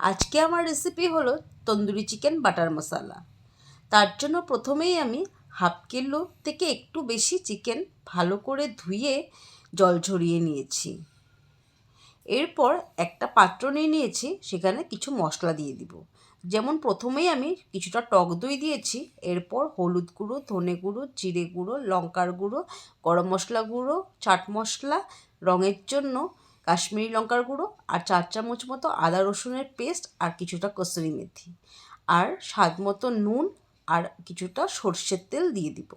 আজকে আমার রেসিপি হলো তন্দুরি চিকেন বাটার মশলা তার জন্য প্রথমেই আমি হাফ কিলো থেকে একটু বেশি চিকেন ভালো করে ধুয়ে জল ঝরিয়ে নিয়েছি। এরপর একটা পাত্র নিয়ে নিয়েছি, সেখানে কিছু মশলা দিয়ে দিব। যেমন প্রথমেই আমি কিছুটা টক দই দিয়েছি, এরপর হলুদ গুঁড়ো, ধনে গুঁড়ো, জিরে গুঁড়ো, লঙ্কার গুঁড়ো, গরম মশলা গুঁড়ো, চাট মশলা, রঙের জন্য কাশ্মীরি লঙ্কার গুঁড়ো আর চার চামচ মতো আদা রসুনের পেস্ট আর কিছুটা কসুরি মেথি। আর স্বাদ মতো নুন আর কিছুটা সর্ষের তেল দিয়ে দিব।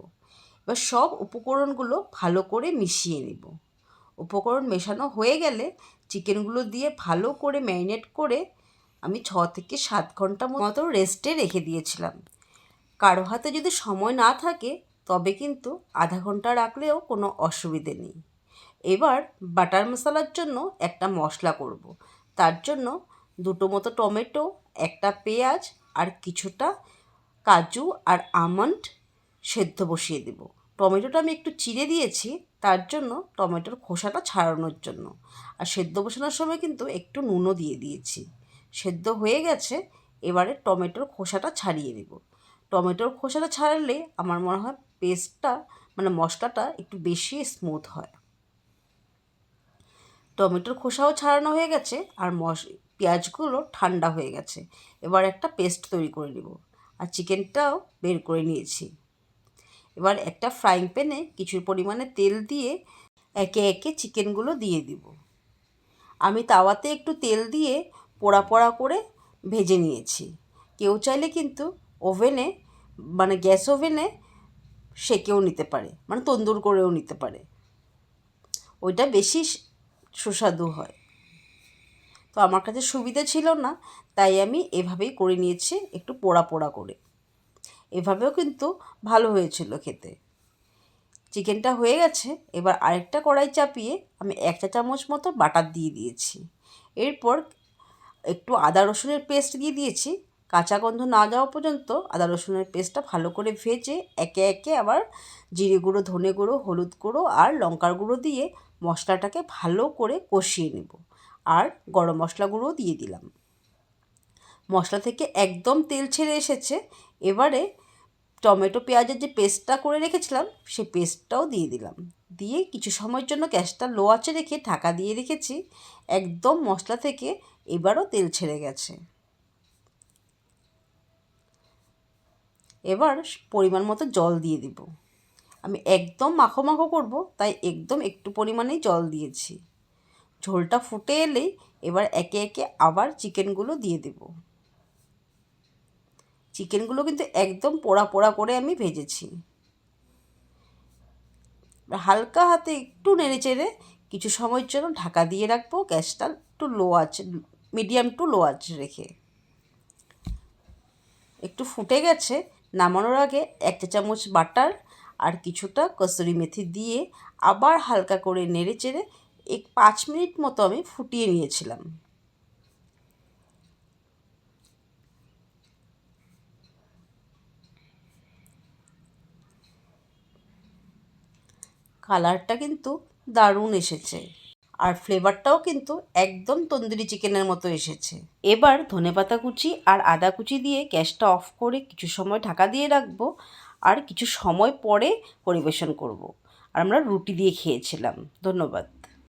এবার সব উপকরণগুলো ভালো করে মিশিয়ে নেব। উপকরণ মেশানো হয়ে গেলে চিকেনগুলো দিয়ে ভালো করে ম্যারিনেট করে আমি ছ থেকে সাত ঘণ্টা মতো রেস্টে রেখে দিয়েছিলাম। কারও হাতে যদি সময় না থাকে, তবে কিন্তু আধা ঘণ্টা রাখলেও কোনো অসুবিধে নেই। এবার বাটার মশলার জন্য একটা মশলা করব। তার জন্য দুটো মতো টমেটো, একটা পেঁয়াজ আর কিছুটা কাজু আর আমন্ড সেদ্ধ বসিয়ে দেব। টমেটোটা আমি একটু চিড়ে দিয়েছি, তার জন্য টমেটোর খোসাটা ছাড়ানোর জন্য। আর সেদ্ধ বসানোর সময় কিন্তু একটু নুনও দিয়ে দিয়েছি। সেদ্ধ হয়ে গেছে, এবারে টমেটোর খোসাটা ছাড়িয়ে নেব। টমেটোর খোসাটা ছাড়ালে আমার মনে হয় পেস্টটা মানে মশলাটা একটু বেশি স্মুথ হয়। টমেটোর খোসাও ছাড়ানো হয়ে গেছে আর মশ, পেঁয়াজগুলো ঠান্ডা হয়ে গেছে। এবার একটা পেস্ট তৈরি করে নেব আর চিকেনটাও বের করে নিয়েছি। এবার একটা ফ্রাইং প্যানে কিছু পরিমাণে তেল দিয়ে একে একে চিকেনগুলো দিয়ে দিব। আমি তাওয়াতে একটু তেল দিয়ে পোড়া পোড়া করে ভেজে নিয়েছি। কেউ চাইলে কিন্তু ওভেনে মানে গ্যাস ওভেনে সেকেও নিতে পারে মানে তন্দুর করেও নিতে পারে। ওইটা বেশি সুস্বাদু হয়। তো আমার কাছে সুবিধে ছিল না, তাই আমি এভাবেই করে নিয়েছি, একটু পোড়া পোড়া করে। এভাবেও কিন্তু ভালো হয়েছিল খেতে। চিকেনটা হয়ে গেছে, এবার আরেকটা কড়াই চাপিয়ে আমি এক চা চামচ মতো বাটার দিয়ে দিয়েছি। এরপর একটু আদা রসুনের পেস্ট দিয়ে দিয়েছি। কাঁচা গন্ধ না যাওয়া পর্যন্ত আদা রসুনের পেস্টটা ভালো করে ভেজে একে একে আবার জিরে গুঁড়ো, ধনে গুঁড়ো, হলুদ গুঁড়ো আর লঙ্কার গুঁড়ো দিয়ে মশলাটাকে ভালো করে কষিয়ে নেব। আর গরম মশলা গুঁড়োও দিয়ে দিলাম। মশলা থেকে একদম তেল ছেড়ে এসেছে। এবারে টমেটো পেঁয়াজের যে পেস্টটা করে রেখেছিলাম সেই পেস্টটাও দিয়ে দিলাম। দিয়ে কিছু সময়ের জন্য গ্যাসটা লো আঁচে রেখে ঢাকা দিয়ে রেখেছি। একদম মশলা থেকে এবারও তেল ছেড়ে গেছে। এবার পরিমাণ মতো জল দিয়ে দিব। আমি একদম মাখো মাখো করব, তাই একদম একটু পরিমাণেই জল দিয়েছি। ঝোলটা ফুটে এলেই এবার একে একে আবার চিকেনগুলো দিয়ে দেব। চিকেনগুলো কিন্তু একদম পোড়া পোড়া করে আমি ভেজেছি। হালকা হাতে একটু নেড়ে চেড়ে কিছু সময়ের জন্য ঢাকা দিয়ে রাখব, গ্যাসটা একটু লো আছে মিডিয়াম টু লো আছে রেখে। একটু ফুটে গেছে, নামানোর আগে এক চামচ বাটার আর কিছুটা কসুরি মেথি দিয়ে আবার হালকা করে নেড়ে চেড়ে এক পাঁচ মিনিট মতো আমি ফুটিয়ে নিয়েছিলাম। কালারটা কিন্তু দারুণ এসেছে আর ফ্লেভারটাও কিন্তু একদম তন্দুরি চিকেনের মতো এসেছে। এবার ধনেপাতা কুচি আর আদা কুচি দিয়ে গ্যাসটা অফ করে কিছু সময় ঢাকা দিয়ে রাখব আর কিছু সময় পরে পরিবেশন করব। আর আমরা রুটি দিয়ে খেয়েছিলাম ধন্যবাদ